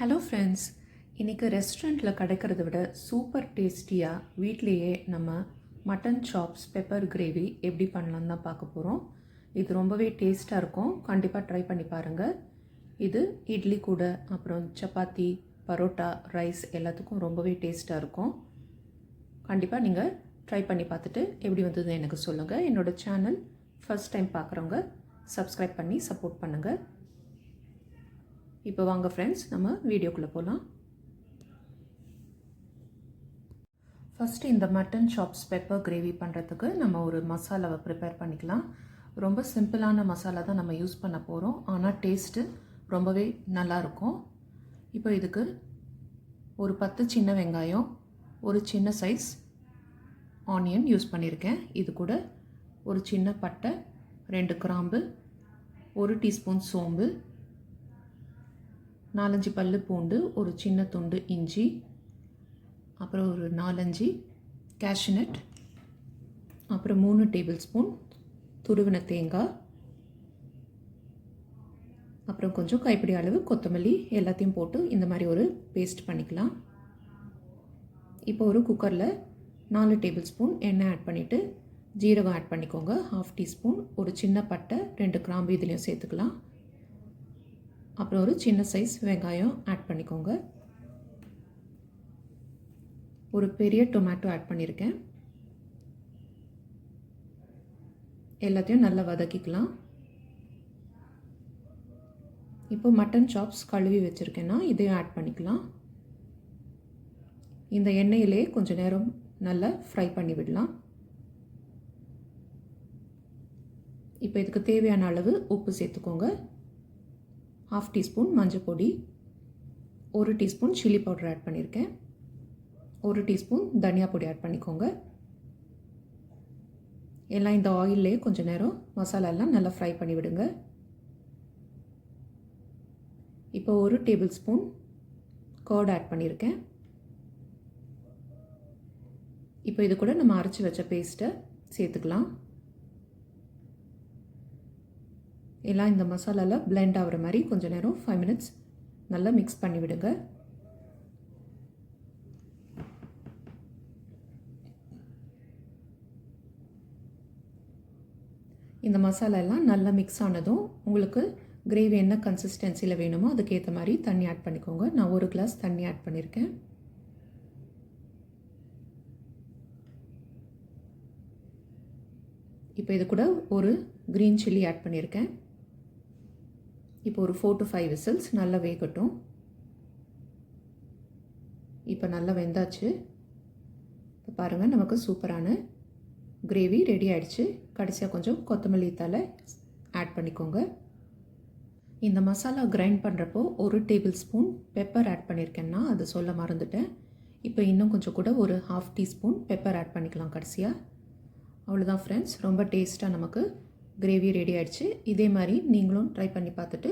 Hello friends இன்றைக்கி ரெஸ்டாரண்ட்டில் கிடைக்கிறத விட சூப்பர் டேஸ்டியாக வீட்லேயே நம்ம மட்டன் சாப்ஸ் பெப்பர் கிரேவி எப்படி பண்ணலான்னு தான் பார்க்க போகிறோம் இது ரொம்பவே டேஸ்ட்டாக இருக்கும். கண்டிப்பாக ட்ரை பண்ணி பாருங்கள் இது இட்லி கூட அப்புறம் சப்பாத்தி பரோட்டா ரைஸ் எல்லாத்துக்கும் ரொம்பவே டேஸ்ட்டாக இருக்கும். கண்டிப்பாக நீங்கள் ட்ரை பண்ணி பார்த்துட்டு எப்படி வந்தது எனக்கு சொல்லுங்கள் என்னோடய சேனல் ஃபஸ்ட் டைம் பார்க்குறவங்க சப்ஸ்கிரைப் பண்ணி சப்போர்ட் பண்ணுங்கள் இப்போ வாங்க ஃப்ரெண்ட்ஸ் நம்ம வீடியோக்குள்ளே போகலாம் ஃபஸ்ட்டு இந்த மட்டன் சாப்ஸ் பெப்பர் கிரேவி பண்ணுறதுக்கு நம்ம ஒரு மசாலாவை ப்ரிப்பேர் பண்ணிக்கலாம். ரொம்ப சிம்பிளான மசாலா தான் நம்ம யூஸ் பண்ண போகிறோம் ஆனால் டேஸ்ட்டு ரொம்பவே நல்லாயிருக்கும் இப்போ இதுக்கு ஒரு பத்து சின்ன வெங்காயம் ஒரு சின்ன சைஸ் ஆனியன் யூஸ் பண்ணியிருக்கேன் இது கூட ஒரு சின்ன பட்டை ரெண்டு கிராம்பு ஒரு டீஸ்பூன் சோம்பு நாலஞ்சு பல் பூண்டு ஒரு சின்ன துண்டு இஞ்சி அப்புறம் ஒரு நாலஞ்சு கேஷ்நட் அப்புறம் மூணு டேபிள் ஸ்பூன் துருவின தேங்காய் அப்புறம் கொஞ்சம் கைப்பிடி அளவு கொத்தமல்லி எல்லாத்தையும் போட்டு இந்த மாதிரி ஒரு பேஸ்ட் பண்ணிக்கலாம். இப்போ ஒரு குக்கரில் நாலு டேபிள் ஸ்பூன் எண்ணெய் ஆட் பண்ணிவிட்டு ஜீரகம் ஆட் பண்ணிக்கோங்க. ஹாஃப் டீஸ்பூன் ஒரு சின்ன பட்டை ரெண்டு கிராம்பு இதுலேயும் சேர்த்துக்கலாம். அப்புறம் ஒரு சின்ன சைஸ் வெங்காயம் ஆட் பண்ணிக்கோங்க. ஒரு பெரிய டொமேட்டோ ஆட் பண்ணியிருக்கேன் எல்லாத்தையும் நல்லா வதக்கிக்கலாம். இப்போ மட்டன் சாப்ஸ் கழுவி வச்சுருக்கேன்னா இதையும் ஆட் பண்ணிக்கலாம். இந்த எண்ணெயிலே கொஞ்சம் நேரம் நல்லா ஃப்ரை பண்ணி விடலாம். இப்போ இதுக்கு தேவையான அளவு உப்பு சேர்த்துக்கோங்க. ஹாஃப் டீஸ்பூன் மஞ்சள் பொடி. ஒரு டீஸ்பூன் சில்லி பவுடர் ஆட் பண்ணியிருக்கேன் ஒரு டீஸ்பூன் தனியா பொடி ஆட் பண்ணிக்கோங்க. எல்லாம் இந்த ஆயிலே கொஞ்சம் நேரம் மசாலாலாம் நல்லா ஃப்ரை பண்ணி விடுங்க. இப்போ ஒரு டேபிள் ஸ்பூன் கர்ட் ஆட் பண்ணியிருக்கேன் இப்போ இது கூட நம்ம அரைச்சி வச்ச பேஸ்ட்டை சேர்த்துக்கலாம். எல்லாம் இந்த மசாலாவில் பிளெண்ட் ஆகிற மாதிரி கொஞ்சம் நேரம் ஃபைவ் மினிட்ஸ் நல்லா மிக்ஸ் பண்ணி விடுங்க. இந்த மசாலா எல்லாம் நல்லா மிக்ஸ் ஆனதும் உங்களுக்கு கிரேவி என்ன கன்சிஸ்டன்சியில் வேணுமோ அதுக்கேற்ற மாதிரி தண்ணி ஆட் பண்ணிக்கோங்க. நான் ஒரு கிளாஸ் தண்ணி ஆட் பண்ணியிருக்கேன் இப்போ இது கூட ஒரு க்ரீன் சில்லி ஆட் பண்ணியிருக்கேன் இப்போ ஒரு ஃபோர் டு ஃபைவ் விசில்ஸ் நல்லா வேகட்டும். இப்போ நல்லா வெந்தாச்சு. இப்போ பாருங்கள் நமக்கு சூப்பரான கிரேவி ரெடி ஆகிடுச்சு கடைசியாக கொஞ்சம் கொத்தமல்லி தலை ஆட் பண்ணிக்கோங்க. இந்த மசாலா கிரைண்ட் பண்ணுறப்போ ஒரு டேபிள் ஸ்பூன் பெப்பர் ஆட் பண்ணியிருக்கேன்னா அது சொல்ல மறந்துட்டேன். இப்போ இன்னும் கொஞ்சம் கூட ஒரு ஹாஃப் டீஸ்பூன் பெப்பர் ஆட் பண்ணிக்கலாம் கடைசியாக அவ்வளோதான் ஃப்ரெண்ட்ஸ் ரொம்ப டேஸ்ட்டாக நமக்கு கிரேவி ரெடி ஆகிடுச்சு இதே மாதிரி நீங்களும் ட்ரை பண்ணி பார்த்துட்டு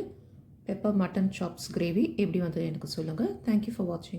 பெப்பர் மட்டன் சாப்ஸ் கிரேவி எப்படி வந்தது எனக்கு சொல்லுங்கள் தேங்க்யூ ஃபார் வாட்சிங்